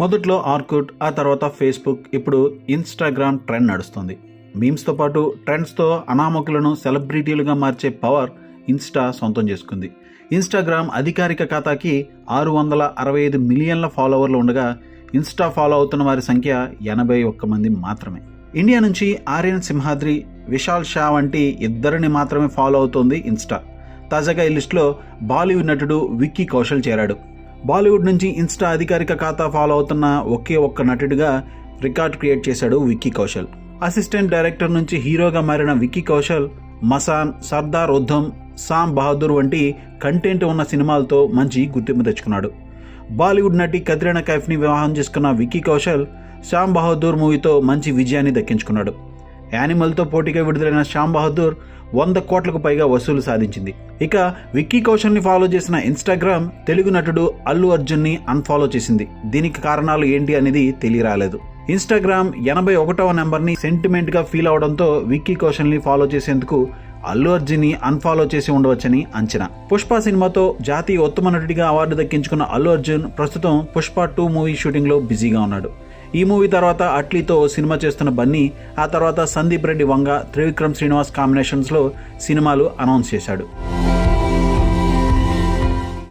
మొదట్లో ఆర్కుట్ ఆ తర్వాత ఫేస్బుక్ ఇప్పుడు ఇన్స్టాగ్రామ్ ట్రెండ్ నడుస్తుంది. మీమ్స్తో పాటు ట్రెండ్స్తో అనామకులను సెలబ్రిటీలుగా మార్చే పవర్ ఇన్స్టా సొంతం చేసుకుంది. ఇన్స్టాగ్రామ్ అధికారిక ఖాతాకి ఆరు వందల అరవై ఐదు మిలియన్ల ఫాలోవర్లు ఉండగా ఇన్స్టా ఫాలో అవుతున్న వారి సంఖ్య ఎనభై ఒక్క మంది మాత్రమే. ఇండియా నుంచి ఆర్యన్ సింహాద్రి విశాల్ షా వంటి ఇద్దరిని మాత్రమే ఫాలో అవుతోంది ఇన్స్టా. తాజాగా ఈ లిస్టులో బాలీవుడ్ నటుడు విక్కీ కౌశల్ చేరాడు. బాలీవుడ్ నుంచి ఇన్స్టా అధికారిక ఖాతా ఫాలో అవుతున్న ఒకే ఒక్క నటుడిగా రికార్డ్ క్రియేట్ చేశాడు విక్కీ కౌశల్. అసిస్టెంట్ డైరెక్టర్ నుంచి హీరోగా మారిన విక్కీ కౌశల్ మసాన్ సర్దార్ ఉద్ధమ్ సామ్ బహదూర్ వంటి కంటెంట్ ఉన్న సినిమాలతో మంచి గుర్తింపు తెచ్చుకున్నాడు. బాలీవుడ్ నటి కత్రినా కైఫ్ని వివాహం చేసుకున్న విక్కీ కౌశల్ శ్యామ్ బహదూర్ మూవీతో మంచి విజయాన్ని దక్కించుకున్నాడు. యానిమల్తో పోటీగా విడుదలైన శ్యామ్ బహదూర్ వంద కోట్లకు పైగా వసూలు సాధించింది. ఇక విక్కీ కౌశల్ని ఫాలో చేసిన ఇన్స్టాగ్రామ్ తెలుగు నటుడు అల్లు అర్జున్ని అన్ఫాలో చేసింది. దీనికి కారణాలు ఏంటి అనేది తెలియరాలేదు. ఇన్స్టాగ్రామ్ ఎనభై ఒకటవ నెంబర్ని సెంటిమెంట్గా ఫీల్ అవడంతో విక్కీ కౌశల్ని ఫాలో చేసేందుకు అల్లు అర్జున్ని అన్ఫాలో చేసి ఉండవచ్చని అంచనా. పుష్ప సినిమాతో జాతీయ ఉత్తమ నటుడిగా అవార్డు దక్కించుకున్న అల్లు అర్జున్ ప్రస్తుతం పుష్ప టూ మూవీ షూటింగ్లో బిజీగా ఉన్నాడు. ఈ మూవీ తర్వాత అట్లీతో సినిమా చేస్తున్న బన్నీ ఆ తర్వాత సందీప్ రెడ్డి వంగ త్రివిక్రమ్ శ్రీనివాస్ కాంబినేషన్స్లో సినిమాలు అనౌన్స్ చేశాడు.